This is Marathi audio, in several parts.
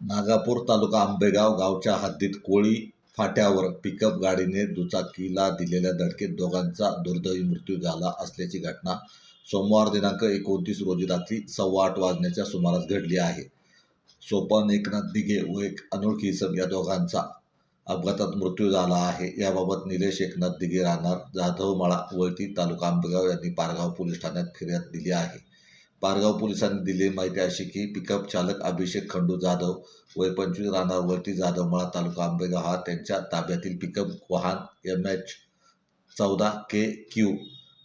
नागापूर तालुका आंबेगाव गावच्या हद्दीत कोळी फाट्यावर पिकअप गाडीने दुचाकीला दिलेल्या धडकेत दोघांचा दुर्दैवी मृत्यू झाला असल्याची घटना सोमवार दिनांक एकोणतीस रोजी रात्री सव्वा आठ वाजण्याच्या सुमारास घडली आहे. सोपान एकनाथ दिघे व एक अनोळखी इसम या दोघांचा अपघातात मृत्यू झाला आहे. याबाबत निलेश एकनाथ दिघे राहणार जाधवमाळा वळती तालुका आंबेगाव यांनी पारगाव पोलीस ठाण्यात फिर्याद दिली आहे. पारगाव पोलिसांनी दिली माहिती अशी की पिकअप चालक अभिषेक खंडू जाधव वय पंचवीस राहणार वरती जाधवमाळा तालुका आंबेगाव हा त्यांच्या ताब्यातील पिकअप वाहन एम एच चौदा के क्यू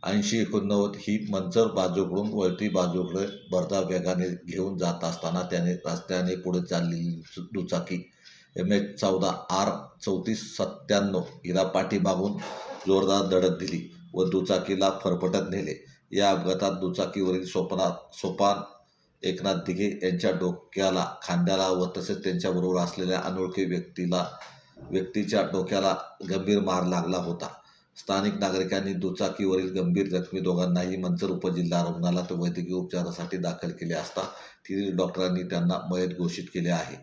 ऐंशी एकोणनव्वद ही मंचर बाजूकडून वळती बाजूकडे भरधाव वेगाने घेऊन जात असताना त्याने रस्त्याने पुढे चाललेली दुचाकी एम एच चौदा आर चौतीस सत्त्याण्णव हिला पाठीमागून जोरदार धडक दिली. व दुचाकीला फरफटत नेले. या अपघातात दुचाकीवरील सोपनात सोपान एकनाथ दिघे यांच्या डोक्याला खांद्याला व तसेच त्यांच्याबरोबर असलेल्या अनोळखी व्यक्तीला व्यक्तीच्या डोक्याला गंभीर मार लागला होता. स्थानिक नागरिकांनी दुचाकीवरील गंभीर जखमी दोघांनाही मंचर उपजिल्हा रुग्णालयात वैद्यकीय उपचारासाठी दाखल केले असता तिथील डॉक्टरांनी त्यांना मयत घोषित केले आहे.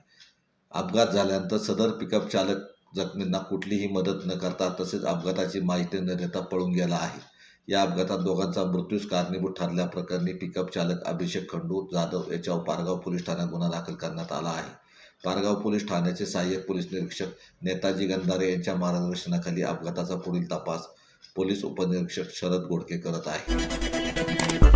अपघात झाल्यानंतर सदर पिकअप चालक जखमींना कुठलीही मदत न करता तसेच अपघाताची माहिती न देता पळून गेला आहे. या अपघातात दोघांचा मृत्यूस कारणीभूत ठरल्याप्रकरणी पिकअप चालक अभिषेक खंडू जाधव याच्यावर पारगाव पोलीस ठाण्यात गुन्हा दाखल करण्यात आला आहे. पारगाव पोलीस ठाण्याचे सहाय्यक पोलीस निरीक्षक नेताजी गंधारे यांच्या मार्गदर्शनाखाली अपघाताचा पुढील तपास पोलीस उपनिरीक्षक शरद गोडके करत आहे.